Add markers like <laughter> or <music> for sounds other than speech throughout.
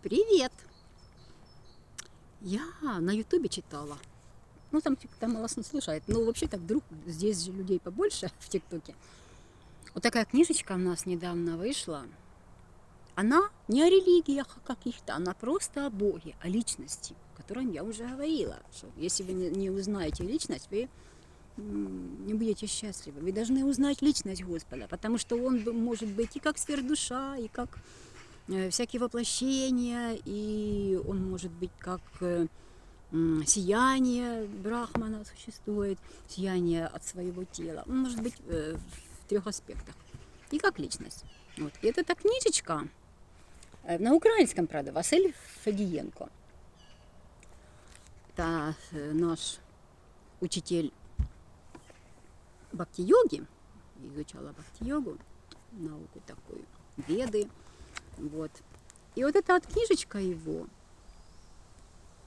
Привет! Я на Ютубе читала. Ну, там, там мало слушает. Ну, вообще так вдруг здесь же людей побольше <laughs> в ТикТоке. Вот такая книжечка у нас недавно вышла. Она не о религиях каких-то, она просто о Боге, о личности, о котором я уже говорила. Что если вы не, узнаете личность, вы не будете счастливы. Вы должны узнать личность Господа, потому что Он может быть и как сверхдуша, и как всякие воплощения, и он может быть как э, сияние Брахмана существует, сияние от своего тела. Он может быть э, в трех аспектах. И как личность. Вот. И это та книжечка э, на украинском, правда, Василь Федієнко. Это э, наш учитель бхакти-йоги, изучала бхакти-йогу, науку такую, веды, вот. И вот эта вот книжечка его,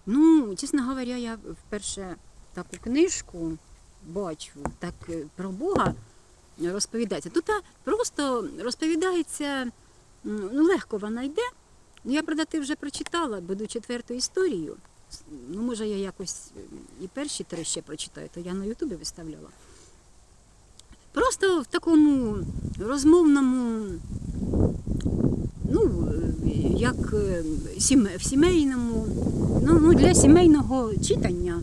ну, чесно говоря, я вперше таку книжку бачу, так е, про Бога розповідається. Тут просто розповідається, ну, легко вона йде. Ну, я, правда, ти вже прочитала, буду четверту історію. Ну, може, я якось і перші три ще прочитаю, то я на Ютубі виставляла. Просто в такому розмовному ну, як е, в сімейному, ну, ну, для сімейного читання.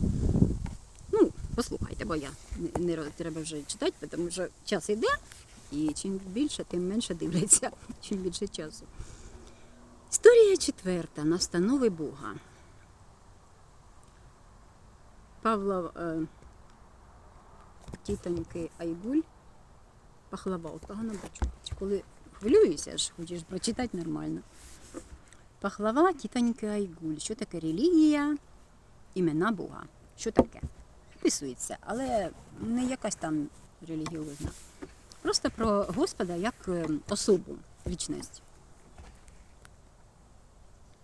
Ну, послухайте, бо я не, треба вже читати, тому що час йде, і чим більше, тим менше дивляться, <laughs> чим більше часу. Історія четверта. Настанови Бога. Павла е, тітоньки Айгуль пахлава, от погано бачу. Коли хвилююся ж, хочеш прочитати нормально. Пахлава тітоньки Айгуль. Що таке релігія? Імена Бога. Що таке? Вписується, але не якась там релігіозна. Просто про Господа як е, особу, лічність.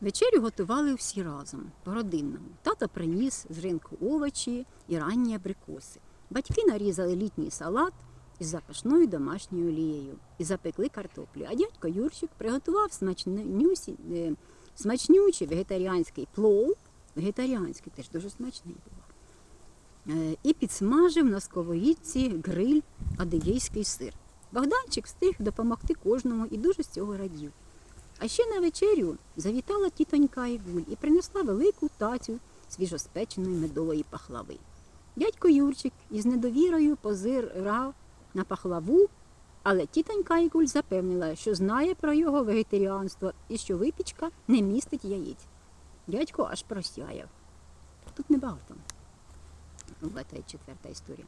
Вечерю готували всі разом, по-родинному. Тато приніс з ринку овочі і ранні абрикоси. Батьки нарізали літній салат із запашною домашньою олією і запекли картоплю. А дядько Юрчик приготував смачнюсі, е, смачнючий вегетаріанський плов, вегетаріанський теж дуже смачний був. Е, І підсмажив на сковорідці гриль адигейський сир. Богданчик встиг допомогти кожному і дуже з цього радів. А ще на вечерю завітала тітонька Ігуль і принесла велику тацю свіжоспеченої медової пахлави. Дядько Юрчик із недовірою позирав на пахлаву, але тітонька Ігуль запевнила, що знає про його вегетаріанство і що випічка не містить яєць. Дядько аж просяяв. Тут небагато. Цій четверта історія.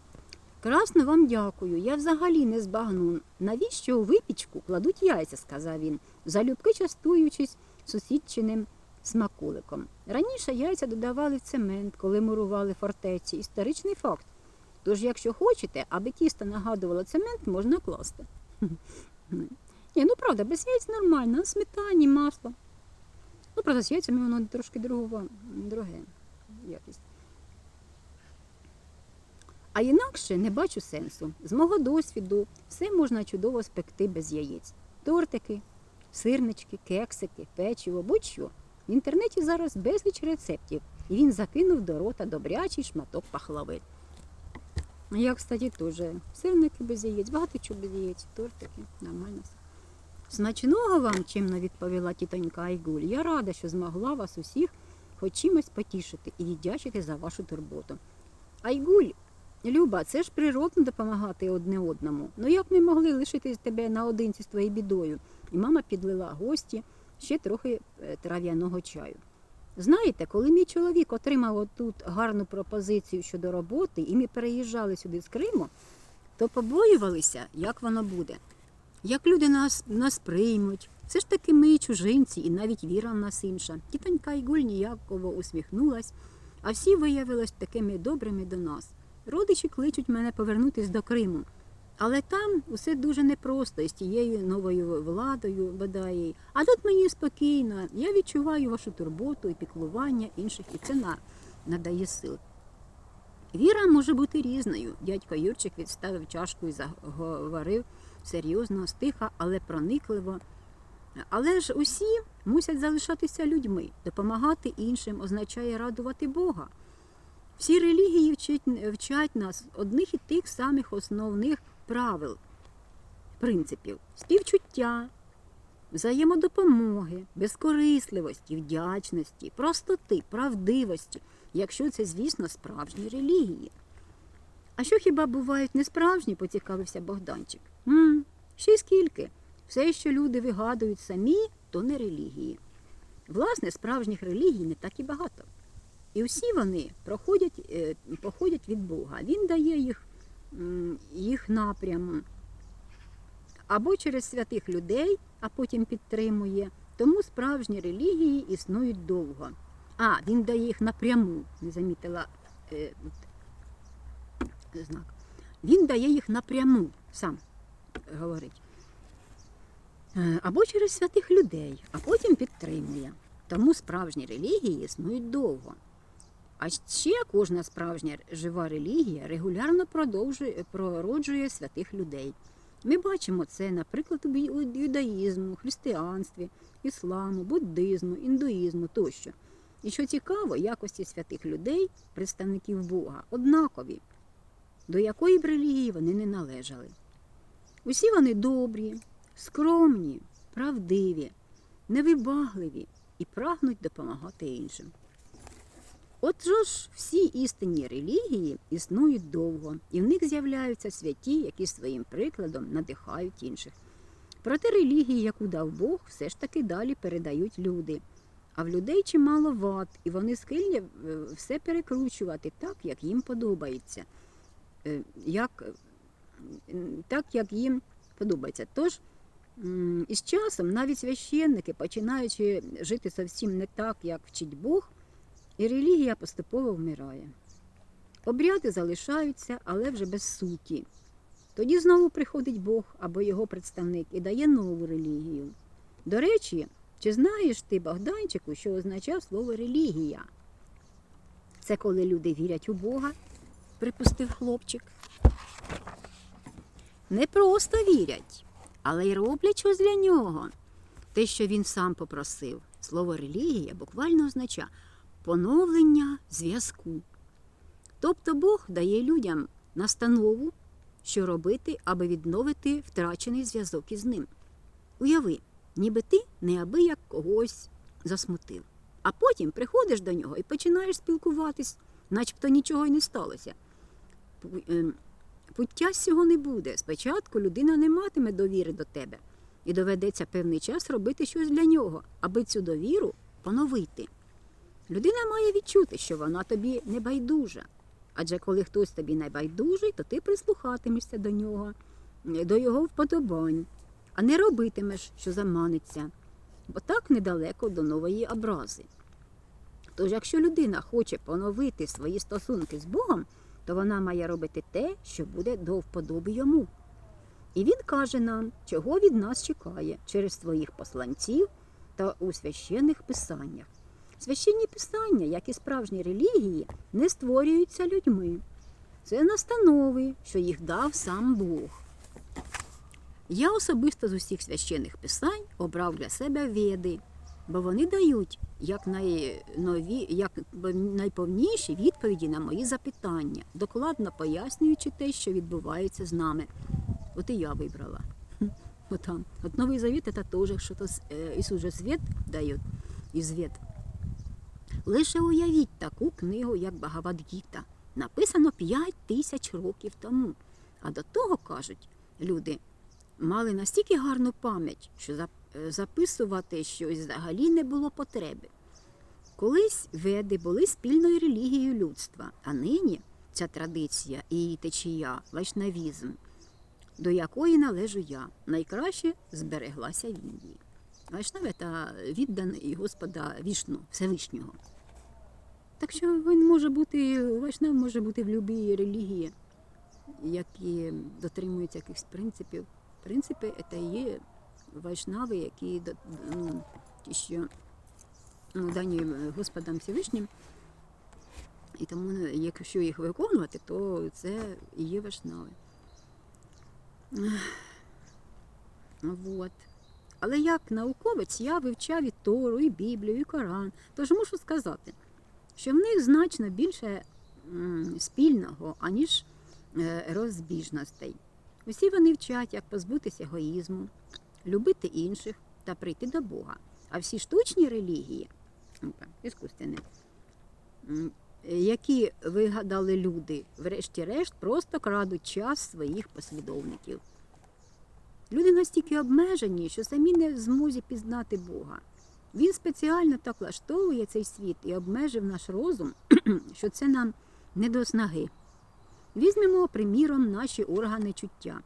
Красно вам дякую. Я взагалі не збагну. Навіщо у випічку кладуть яйця, сказав він, залюбки частуючись сусідчиним смаколиком. Раніше яйця додавали в цемент, коли мурували фортеці. Історичний факт. Тож, якщо хочете, аби тісто нагадувало цемент, можна класти. <laughs> Ні, ну правда, без яєць нормально, сметані, масло. Ну, правда, з яйцями воно трошки другого, дороге якість. А інакше не бачу сенсу. З мого досвіду все можна чудово спекти без яєць. Тортики, сирнички, кексики, печиво, будь-що. В інтернеті зараз безліч рецептів, і він закинув до рота добрячий шматок пахлави. Я, кстати, теж сирники без яєць, багато чого без яєць, тортики, нормально все. Смачного вам, чимно відповіла тітонька Айгуль. Я рада, що змогла вас усіх хоч чимось потішити і віддячити за вашу турботу. Айгуль, Люба, це ж природно допомагати одне одному. Ну як ми могли лишити тебе наодинці з твоєю бідою? І мама підлила гості ще трохи е, трав'яного чаю. Знаєте, коли мій чоловік отримав отут гарну пропозицію щодо роботи, і ми переїжджали сюди з Криму, то побоювалися, як воно буде, як люди нас, нас приймуть. Все ж таки ми чужинці, і навіть віра в нас інша. Тітонька Ігуль ніяково усміхнулась, а всі виявились такими добрими до нас. Родичі кличуть мене повернутися до Криму. Але там усе дуже непросто із тією новою владою, бодай. А тут мені спокійно. Я відчуваю вашу турботу і піклування інших, і це на, надає сил. Віра може бути різною. Дядько Юрчик відставив чашку і заговорив серйозно, стиха, але проникливо Але ж усі мусять залишатися людьми. Допомагати іншим означає радувати Бога. Всі релігії вчать, вчать нас одних і тих самих основних правил, принципів співчуття, взаємодопомоги, безкорисливості, вдячності, простоти, правдивості, якщо це, звісно, справжні релігії. А що хіба бувають несправжні, поцікавився Богданчик. м ще й скільки? Все, що люди вигадують самі, то не релігії. Власне, справжніх релігій не так і багато. І всі вони проходять, е, походять від Бога. Він дає їх, м, їх напрям або через святих людей, а потім підтримує. Тому справжні релігії існують довго. А, він дає їх напряму, не замітила е, знак. Він дає їх напряму, сам говорить. Е, Або через святих людей, а потім підтримує. Тому справжні релігії існують довго. А ще кожна справжня жива релігія регулярно продовжує, породжує святих людей. Ми бачимо це, наприклад, у юдаїзму, християнстві, ісламу, буддизму, індуїзму тощо. І що цікаво, якості святих людей, представників Бога, однакові, до якої б релігії вони не належали. Усі вони добрі, скромні, правдиві, невибагливі і прагнуть допомагати іншим. Отже всі істинні релігії існують довго, і в них з'являються святі, які своїм прикладом надихають інших. Проте релігії, яку дав Бог, все ж таки далі передають люди. А в людей чимало вад, і вони схильні е, все перекручувати так, як їм подобається, Е, як, так, як їм подобається. Тож із часом навіть священники, починаючи жити зовсім не так, як вчить Бог, і релігія поступово вмирає. Обряди залишаються, але вже без суті. Тоді знову приходить Бог або його представник і дає нову релігію. До речі, чи знаєш ти, Богданчику, що означав слово релігія? Це коли люди вірять у Бога, припустив хлопчик. Не просто вірять, але й роблять щось для нього. Те, що він сам попросив. Слово релігія буквально означає поновлення зв'язку. Тобто Бог дає людям настанову, що робити, аби відновити втрачений зв'язок із ним. Уяви, ніби ти неабияк когось засмутив. А потім приходиш до нього і починаєш спілкуватись, начебто нічого й не сталося. Ем, Пуття з цього не буде. Спочатку людина не матиме довіри до тебе, і доведеться певний час робити щось для нього, аби цю довіру поновити. Людина має відчути, що вона тобі не байдужа. Адже коли хтось тобі не байдужий, то ти прислухатимешся до нього, е, до його вподобань, а не робитимеш, що заманиться, бо так недалеко до нової образи. Тож, якщо людина хоче поновити свої стосунки з Богом, то вона має робити те, що буде до вподоби йому. І він каже нам, чого від нас чекає через своїх посланців та у священних писаннях. Священні писання, як і справжні релігії, не створюються людьми. Це настанови, що їх дав сам Бог. Я особисто з усіх священних писань обрав для себе веди, бо вони дають як, найнові, як найповніші відповіді на мої запитання, докладно пояснюючи те, що відбувається з нами. От і я вибрала. От там. От Новий Завет це теж що-то е, Ісус же світ дає і звіт. Лише уявіть таку книгу, як Багавадгіта. Написано 5 тисяч років тому. А до того, кажуть, люди мали настільки гарну пам'ять, що е, записувати щось взагалі не було потреби. Колись веди були спільною релігією людства, а нині ця традиція і її течія вайшнавізм, до якої належу я, найкраще збереглася в Індії. Вайшнави та відданий Господа Вішну, Всевишнього. Так що він може бути, вайшнав може бути в будь-якій релігії, які дотримуються якихось принципів. Принципи це є вайшнави, які ну, ті, що ну, дані Господом Всевишнім. І тому, якщо їх виконувати, то це і є вайшнави. Вот. Але як науковець я вивчав і Тору, і Біблію, і Коран. Тож мушу сказати, що в них значно більше спільного, аніж е, розбіжностей. Усі вони вчать, як позбутися егоїзму, любити інших та прийти до Бога. А всі штучні релігії, іскусственні, які вигадали люди, врешті-решт, просто крадуть час своїх послідовників. Люди настільки обмежені, що самі не в змозі пізнати Бога. Він спеціально так влаштовує цей світ і обмежив наш розум, <clears throat> що це нам не до снаги. Візьмемо, приміром, наші органи чуття.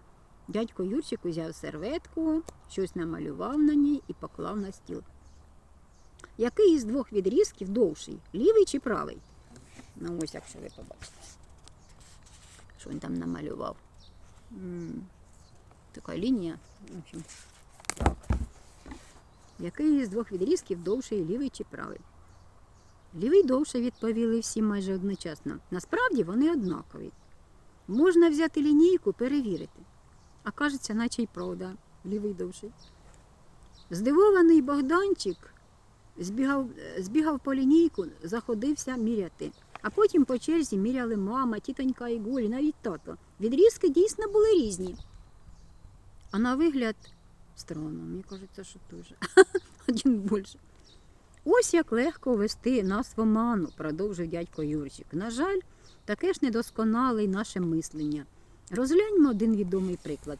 Дядько Юрчик узяв серветку, щось намалював на ній і поклав на стіл. Який із двох відрізків довший, лівий чи правий? Ну, ось якщо ви побачите, що він там намалював. Така лінія. В общем. Який із двох відрізків довший, лівий чи правий? Лівий довше відповіли всі майже одночасно. Насправді вони однакові. Можна взяти лінійку, перевірити. А кажеться, наче й правда, лівий довший. Здивований Богданчик збігав, збігав по лінійку, заходився міряти. А потім по черзі міряли мама, тітонька і Гулі, навіть тато. Відрізки дійсно були різні. А на вигляд странно, мені кажеться, що дуже. <laughs> Один більше. Ось як легко вести нас в оману, продовжив дядько Юрчик. На жаль, таке ж недосконале й наше мислення. Розгляньмо один відомий приклад.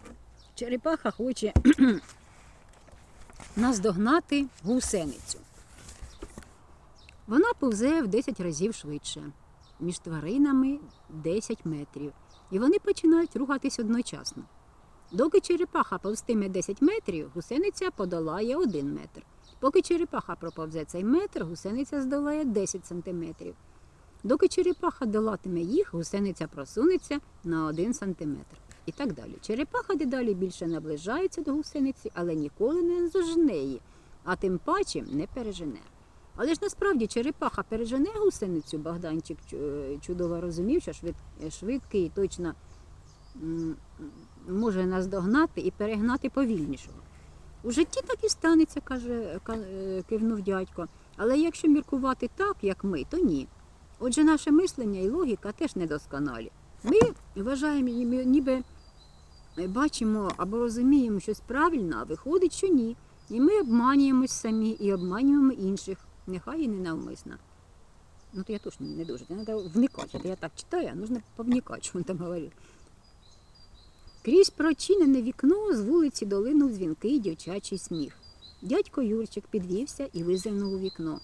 Черепаха хоче <clears throat> наздогнати гусеницю. Вона повзе в 10 разів швидше, між тваринами 10 метрів, і вони починають рухатись одночасно. Доки черепаха повстиме 10 метрів, гусениця подолає 1 метр. Поки черепаха проповзе цей метр, гусениця здолає 10 сантиметрів. Доки черепаха долатиме їх, гусениця просунеться на 1 сантиметр. І так далі. Черепаха дедалі більше наближається до гусениці, але ніколи не зожне її, а тим паче не пережене. Але ж насправді черепаха пережене гусеницю, Богданчик чудово розумів, що швид- швидкий точно може наздогнати і перегнати повільнішого. У житті так і станеться, каже, е, кивнув дядько. Але якщо міркувати так, як ми, то ні. Отже, наше мислення і логіка теж недосконалі. Ми вважаємо, ніби- бачимо або розуміємо щось правильно, а виходить, що ні. І ми обманюємось самі і обманюємо інших, нехай і ненавмисно. Ну, то я теж не дуже. Треба вникати. Я так читаю, а нужно повникати, що він там говорив. Крізь прочинене вікно з вулиці долинув дзвінкий дівчачий сміх. Дядько Юрчик підвівся і визирнув у вікно.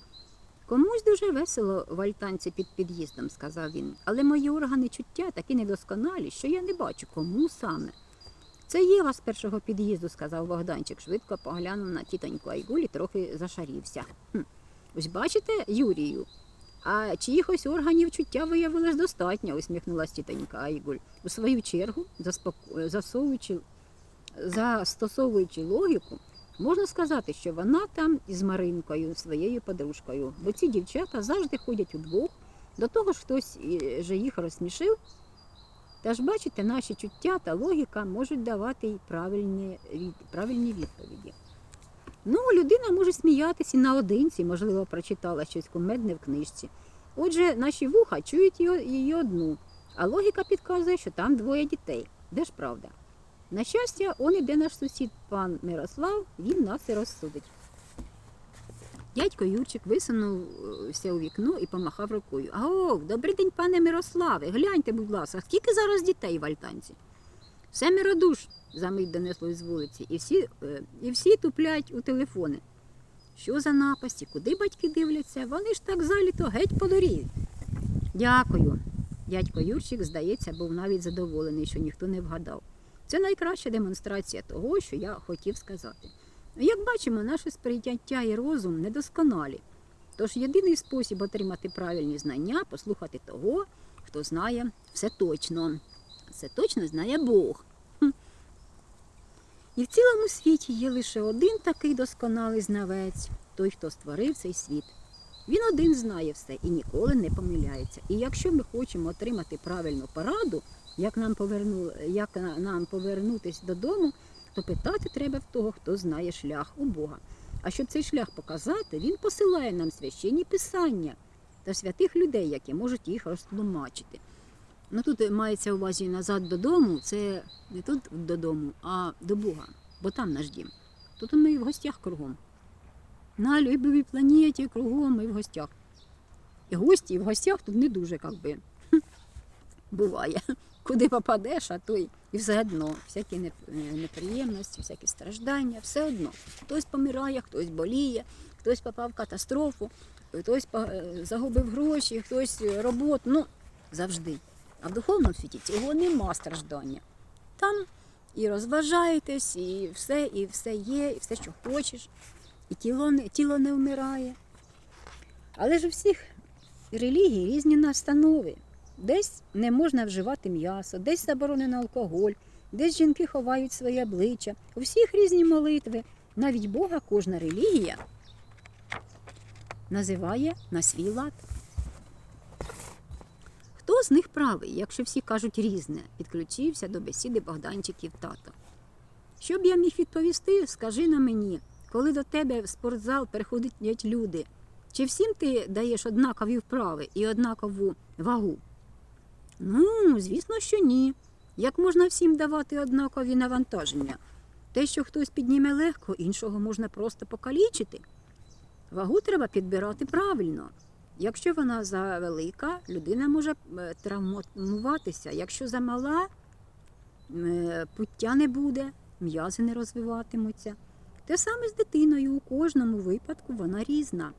Комусь дуже весело в альтанці під під'їздом, сказав він, але мої органи чуття такі недосконалі, що я не бачу, кому саме. Це Єва з першого під'їзду, сказав Богданчик, швидко поглянув на тітоньку Айгулі, трохи зашарівся. «Хм, Ось бачите, Юрію, а чиїхось органів чуття виявилось достатньо, усміхнулась тітонька Айгуль. У свою чергу, засовуючи, застосовуючи логіку, можна сказати, що вона там із Маринкою, своєю подружкою, бо ці дівчата завжди ходять удвох, до того ж хтось же їх розсмішив. Та ж бачите, наші чуття та логіка можуть давати й правильні, правильні відповіді. Ну, людина може сміятися наодинці, можливо, прочитала щось кумедне в книжці. Отже, наші вуха чують її, одну, а логіка підказує, що там двоє дітей. Де ж правда? На щастя, он іде наш сусід пан Мирослав, він нас і розсудить. Дядько Юрчик висунувся у вікно і помахав рукою. Ау, добрий день, пане Мирославе, гляньте, будь ласка, скільки зараз дітей в альтанці? Семеро душ, замить донесло з вулиці, і всі, е, і всі туплять у телефони. Що за напасті? Куди батьки дивляться? Вони ж так заліто геть подоріють. Дякую. Дядько Юрчик, здається, був навіть задоволений, що ніхто не вгадав. Це найкраща демонстрація того, що я хотів сказати. Як бачимо, наше сприйняття і розум недосконалі. Тож єдиний спосіб отримати правильні знання послухати того, хто знає все точно. Все точно знає Бог. І в цілому світі є лише один такий досконалий знавець, той, хто створив цей світ. Він один знає все і ніколи не помиляється. І якщо ми хочемо отримати правильну пораду, як нам, поверну, як нам повернутися додому, то питати треба в того, хто знає шлях у Бога. А щоб цей шлях показати, він посилає нам священні писання та святих людей, які можуть їх розтлумачити. Ну тут мається увазі назад додому, це не тут додому, а до Бога, бо там наш дім. Тут ми і в гостях кругом. На любовій планеті кругом ми в гостях. І гості і в гостях тут не дуже як би, <laughs> буває. Куди попадеш, а то й і все одно, всякі неприємності, всякі страждання, все одно. Хтось помирає, хтось боліє, хтось попав в катастрофу, хтось е, загубив гроші, хтось е, роботу. Ну, завжди. А в духовному світі цього нема страждання. Там і розважаєтесь, і все, і все є, і все, що хочеш, і тіло не, тіло не вмирає. Але ж у всіх релігій різні настанови. Десь не можна вживати м'ясо, десь заборонено алкоголь, десь жінки ховають своє обличчя. У всіх різні молитви. Навіть Бога кожна релігія називає на свій лад. Хто з них правий, якщо всі кажуть різне, підключився до бесіди Богданчиків тато. Щоб я міг відповісти, скажи на мені, коли до тебе в спортзал приходять люди, чи всім ти даєш однакові вправи і однакову вагу? Ну, звісно, що ні. Як можна всім давати однакові навантаження? Те, що хтось підніме легко, іншого можна просто покалічити. Вагу треба підбирати правильно. Якщо вона завелика, людина може е, травмуватися. Якщо замала, е, пуття не буде, м'язи не розвиватимуться. Те саме з дитиною. У кожному випадку вона різна.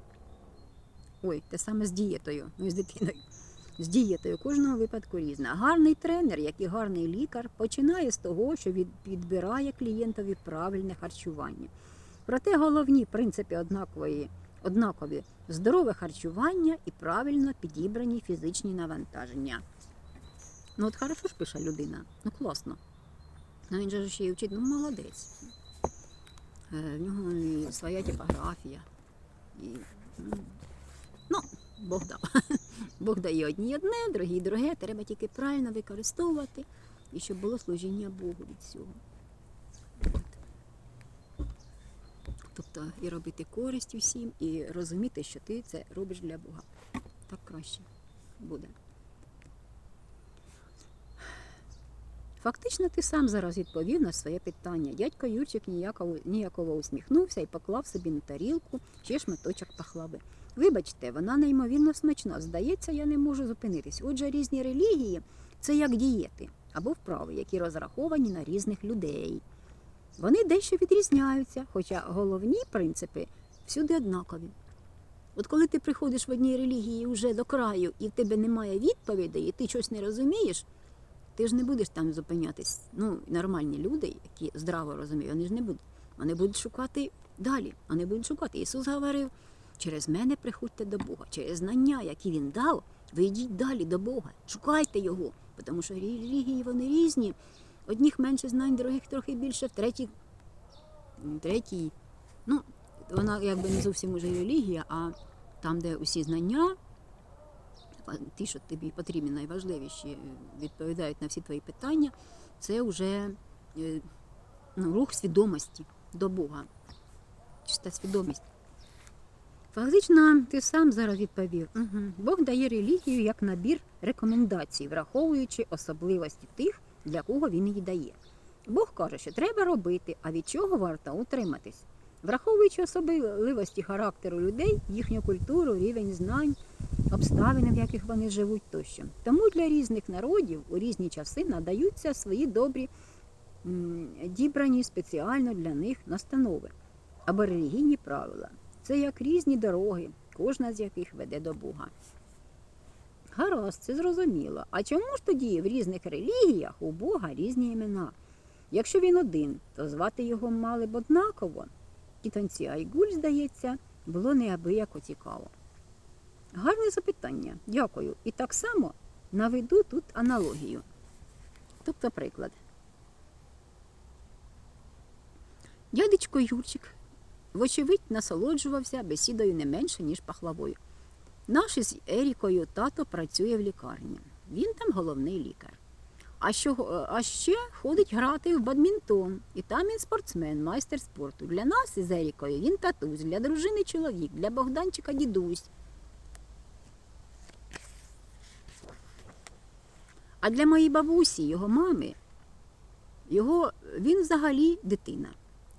Ой, те саме з дієтою, ну і з дитиною. З дієтою у кожному випадку різна. Гарний тренер, як і гарний лікар, починає з того, що від- підбирає клієнтові правильне харчування. Проте головні принципи однакової, однакові здорове харчування і правильно підібрані фізичні навантаження. Ну от хорошо ж пише людина, ну класно. Ну він же ще й вчить, ну молодець. Е, В нього і своя типографія. І, ну, ну, Бог дав. <laughs> Бог дає одні одне, другі друге, треба тільки правильно використовувати, і щоб було служіння Богу від цього. Тобто і робити користь усім, і розуміти, що ти це робиш для Бога. Так краще буде. Фактично, ти сам зараз відповів на своє питання. Дядько Юрчик ніяково, ніяково усміхнувся і поклав собі на тарілку ще шматочок пахлави. Вибачте, вона неймовірно смачна. Здається, я не можу зупинитись. Отже, різні релігії це як дієти або вправи, які розраховані на різних людей. Вони дещо відрізняються, хоча головні принципи всюди однакові. От коли ти приходиш в одній релігії вже до краю, і в тебе немає відповідей, і ти щось не розумієш, ти ж не будеш там зупинятись. Ну, нормальні люди, які здраво розуміють, вони ж не будуть. Вони будуть шукати далі. Вони будуть шукати. Ісус говорив, через мене приходьте до Бога, через знання, які він дав, ви йдіть далі до Бога, шукайте його, тому що релігії вони різні. Одних менше знань, других трохи більше, в третій, третій, ну, вона якби не зовсім уже релігія, а там, де усі знання, ті, що тобі потрібні, найважливіші, відповідають на всі твої питання, це вже е, ну, рух свідомості до Бога. Чиста свідомість. Фактично, ти сам зараз відповів. Угу. Бог дає релігію як набір рекомендацій, враховуючи особливості тих, для кого він її дає. Бог каже, що треба робити, а від чого варто утриматись. Враховуючи особливості характеру людей, їхню культуру, рівень знань, обставини, в яких вони живуть тощо. Тому для різних народів у різні часи надаються свої добрі, дібрані спеціально для них настанови або релігійні правила. Це як різні дороги, кожна з яких веде до Бога. Гаразд, це зрозуміло. А чому ж тоді в різних релігіях у Бога різні імена? Якщо він один, то звати його мали б однаково. Кітанці Айгуль, здається, було неабияко цікаво. Гарне запитання, дякую. І так само наведу тут аналогію. Тобто приклад. Дядечко Юрчик, вочевидь, насолоджувався бесідою не менше, ніж пахлавою. Наш із Ерікою тато працює в лікарні. Він там головний лікар. А, що, а ще ходить грати в бадмінтон. І там він спортсмен, майстер спорту. Для нас із Ерікою він татусь, для дружини чоловік, для Богданчика дідусь. А для моєї бабусі, його мами, його, він взагалі дитина.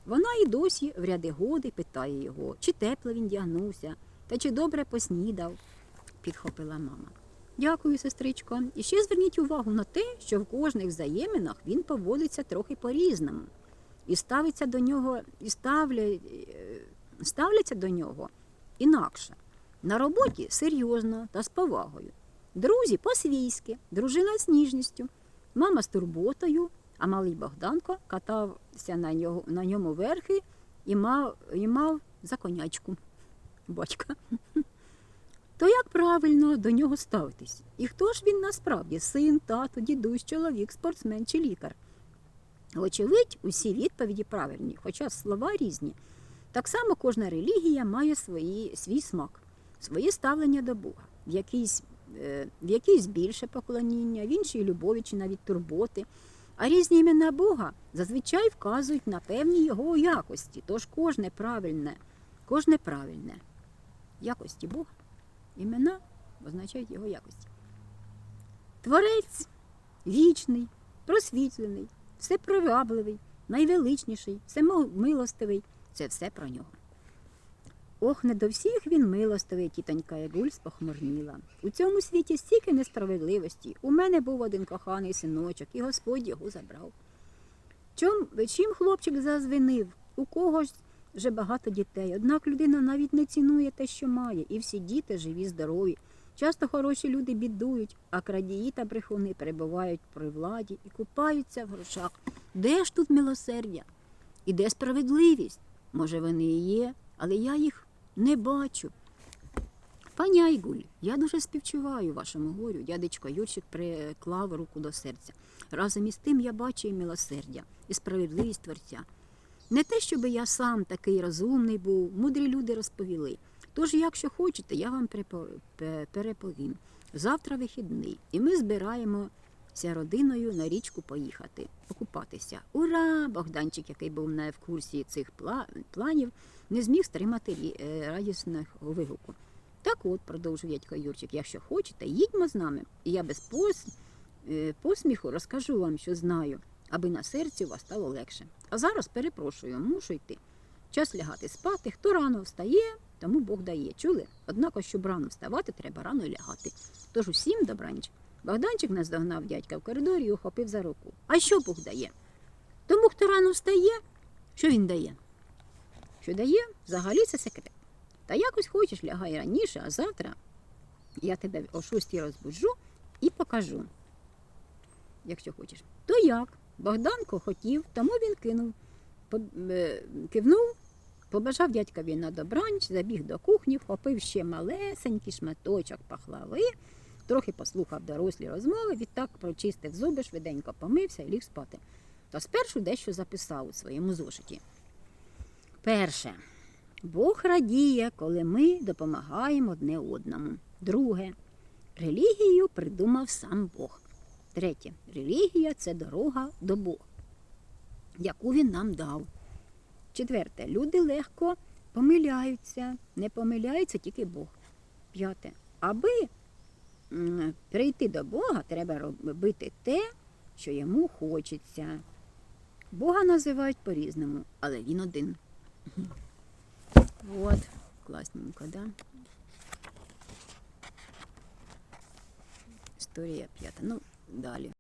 Вона і досі в ряди годи питає його, чи тепло він дягнувся, та чи добре поснідав, підхопила мама. Дякую, сестричко. І ще зверніть увагу на те, що в кожних взаєминах він поводиться трохи по-різному. І ставиться до нього, і ставля, е, ставляться до нього інакше. На роботі серйозно та з повагою. Друзі по-свійськи, дружина з ніжністю, мама з турботою, а малий Богданко катався на, нього, на ньому верхи і мав, і мав за конячку батька. То як правильно до нього ставитись? І хто ж він насправді? Син, тато, дідусь, чоловік, спортсмен чи лікар? Вочевидь, усі відповіді правильні, хоча слова різні. Так само кожна релігія має свої, свій смак, своє ставлення до Бога. В якійсь, е, в якійсь більше поклоніння, в іншій любові чи навіть турботи. А різні імена Бога зазвичай вказують на певні його якості. Тож кожне правильне, кожне правильне якості Бога, імена означають його якості. Творець вічний, просвітлений, всепривабливий, найвеличніший, всемилостивий це все про нього. Ох, не до всіх він милостивий, тітонька Ягуль спохмурніла. У цьому світі стільки несправедливості. У мене був один коханий синочок, і Господь його забрав. Чом, чим хлопчик зазвинив? У когось вже багато дітей. Однак людина навіть не цінує те, що має, і всі діти живі, здорові. Часто хороші люди бідують, а крадії та брехуни перебувають при владі і купаються в грошах. Де ж тут милосердя? І де справедливість? Може, вони і є, але я їх не бачу. Пані Айгуль, я дуже співчуваю вашому горю. Дядечко Юрчик приклав руку до серця. Разом із тим я бачу і милосердя, і справедливість творця. Не те, щоб я сам такий розумний був, мудрі люди розповіли. Тож, якщо хочете, я вам переповім. Завтра вихідний, і ми збираємося родиною на річку поїхати, покупатися. Ура! Богданчик, який був не в курсі цих планів, не зміг стримати е, радісного вигуку. Так от, продовжив дядько Юрчик, якщо хочете, їдьмо з нами, і я без е, посміху розкажу вам, що знаю, аби на серці у вас стало легше. А зараз перепрошую, мушу йти. Час лягати спати. Хто рано встає, тому Бог дає. Чули? Однак, щоб рано вставати, треба рано лягати. Тож усім добраніч. Богданчик наздогнав дядька в коридорі і ухопив за руку. А що Бог дає? Тому, хто рано встає, що він дає? Що дає, взагалі це секрет. Та якось хочеш, лягай раніше, а завтра я тебе о шостій розбуджу і покажу, якщо хочеш. То як? Богданко хотів, тому він кинув, е, кивнув, побажав дядькові на добранч, забіг до кухні, вхопив ще малесенький шматочок пахлави, трохи послухав дорослі розмови, відтак прочистив зуби, швиденько помився і ліг спати. Та спершу дещо записав у своєму зошиті. Перше. Бог радіє, коли ми допомагаємо одне одному. Друге. Релігію придумав сам Бог. Третє. Релігія це дорога до Бога, яку він нам дав. Четверте. Люди легко помиляються. Не помиляється тільки Бог. П'яте. Аби прийти до Бога, треба робити те, що йому хочеться. Бога називають по-різному, але він один. <laughs> Вот, класненько, да? Історія п'ята. Ну, далі.